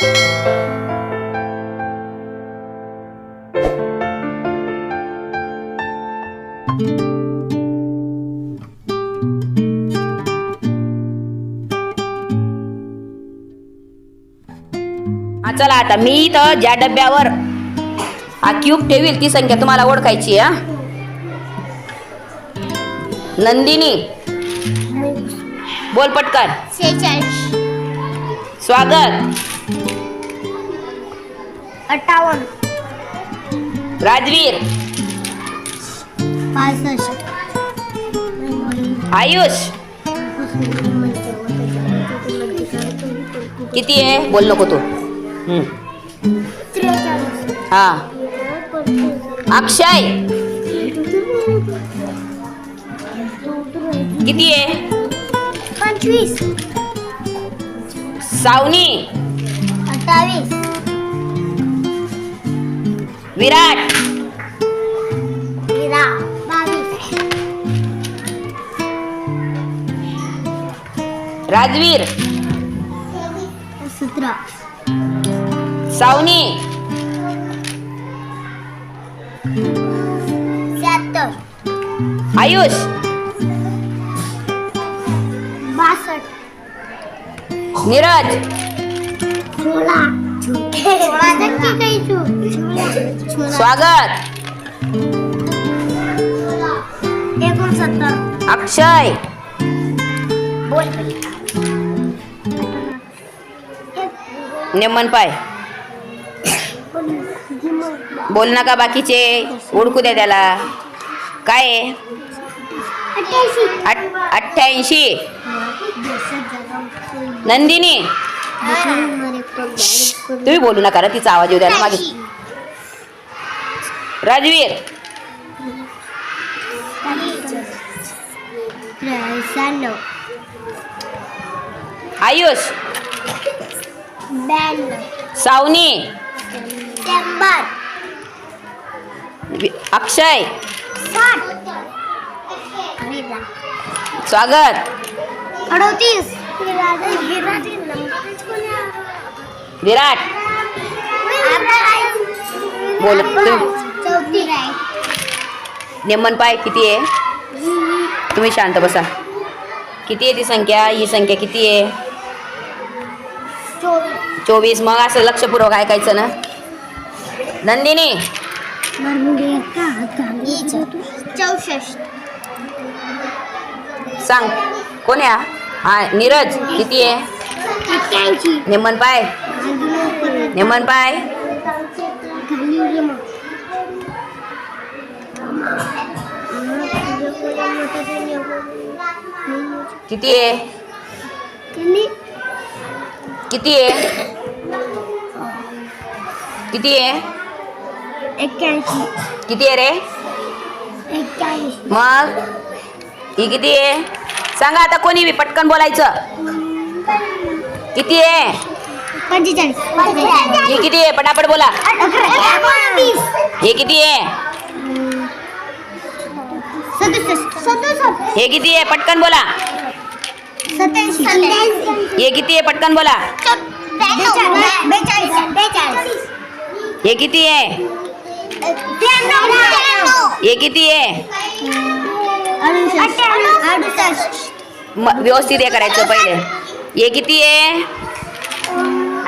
चला आता मी इथं ज्या डब्यावर हा क्यूब ठेवील ती संख्या तुम्हाला ओळखायची हा. नंदिनी. बोल पटकन. स्वागत. अठ्ठावन्न. राजवीर. पासष्ट. आयुष. किती आहे? बोल नको तू. हा. अक्षय. किती आहे? पंचवीस. सावनी. अठ्ठावीस विराट. तेरा बावीस. राजवीर. सतरा. सावनी. शहात्तर. आयुष. बासष्ट. नीरज. काही स्वागत. एकोणसत्तर. अक्षय. बोल नेमन पाय. बोल नका बाकीचे. ओळखू द्या त्याला. काय आहे? अठ्ठ्याऐंशी. नंदिनी. तुम्ही बोलू नका ना तिचा आवाज येऊ द्या ना मागे. राजवीर. आयुष. ब्याण्णव सावनी. शंभर. वि- अक्षय. साठ. स्वागत. अडतीस. विराट. बोल. नेमन पाय किती आहे? तुम्ही शांत बसा. किती आहे ती संख्या? ही संख्या किती आहे? चोवीस. मग असं लक्षपूर्वक ऐकायचं ना. नंदिनी. सांग. कोण आहे हा? नीरज. किती आहे? नेमन पाय. नेमन पाय. किती आहे? किती आहे? किती आहे? किती आहे रे? मग? ही किती आहे? सांगा आता कोणी बी पटकन बोलायचं. किती आहे? पंचेचाळीस ही किती आहे? पटापट बोला. हे किती आहे? हे किती आहे? पटकन बोला. हे किती आहे? पटकन बोला. हे किती आहे? हे किती आहे? व्यवस्थित हे करायचं पहिले. हे किती आहे?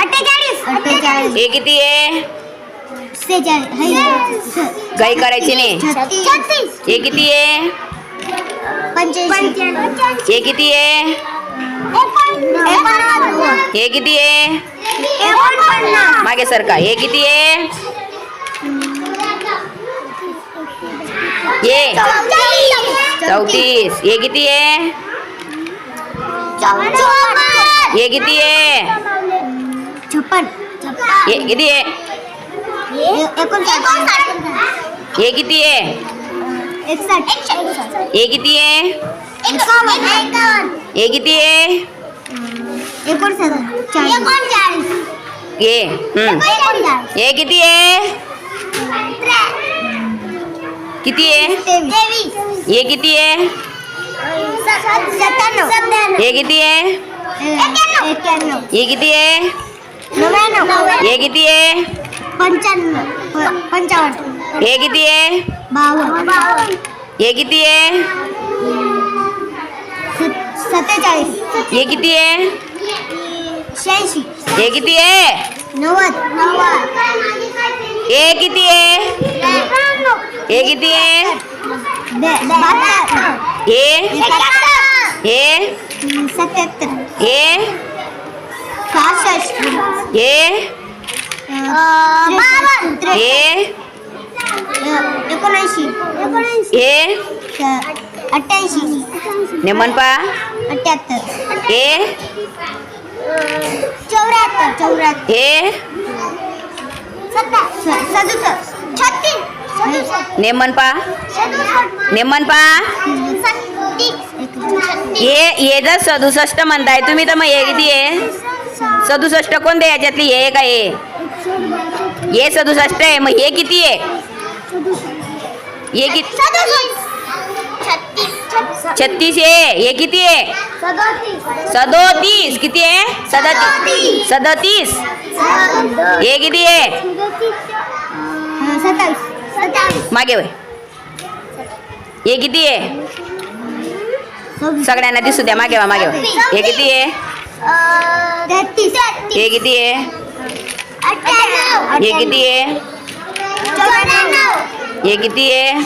अठ्ठेचाळीस. हे किती आहे? घाई करायची नाही. हे किती आहे? हे किती आहे? हे किती आहे? मागे सरका हे किती आहे? हे. चौतीस. हे किती आहे? हे किती आहे? छप्पन हे किती आहे हे किती आहे हे किती आहे हे किती आहे हे हे किती आहे किती आहे हे किती आहे हे किती आहे हे किती आहे हे किती आहे? पंच्याण्णव. पंचावन्न. हे किती आहे? बावन्न. हे किती आहे? सत्तेचाळीस. हे किती आहे? शहाऐंशी. हे किती आहे? नव्वद. हे किती आहे? हे किती आहे? हे? हे? सत्याहत्तर. हे? सहासष्ट हे बावन्न हे एकोणऐंशी एकोणऐंशी हे अठ्ठ्याऐंशी नेमनपा अठ्ठ्याहत्तर हे चौऱ्याहत्तर चौऱ्याहत्तर हे सदुसष्ट छत्तीस नेमनपा नेमनपा हे हे जर सदुसष्ट म्हणताय तुम्ही तर मग हे किती आहे सदुसष्ट कोणते याच्यातली? हे का हे? हे सदुसष्ट आहे मग हे किती आहे? हे किती छत्तीस आहे. हे किती आहे? सदोतीस. किती आहे? सदतीस. सदतीस. हे किती आहे? मागे वय. हे किती आहे? सगळ्यांना दिसू द्या मागे वा मागे वा हे किती आहे तेहतीस हे किती आहे अठ्ठ्याण्णव हे किती आहे चौऱ्याण्णव हे किती आहे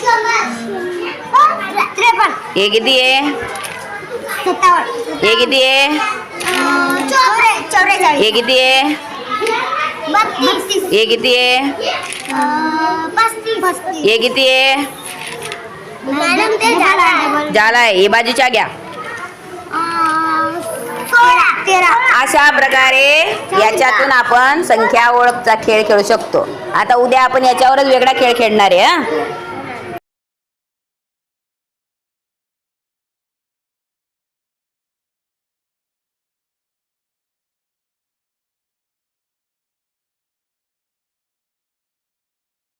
त्रेपन्न हे किती आहे सत्तावन्न हे किती आहे चौरे चौवेचाळीस हे किती आहे बत्तीस हे किती आहे पस्तीस पस्तीस हे किती आहे मॅडम ते झाला. झालाय. हे बाजूच्या घ्या. सोळा. तेरा. अशा प्रकारे याच्यातून आपण संख्या ओळखचा खेळ खेळू शकतो. आता उद्या आपण याच्यावरच वेगळा खेळ खेळणार आहे हा?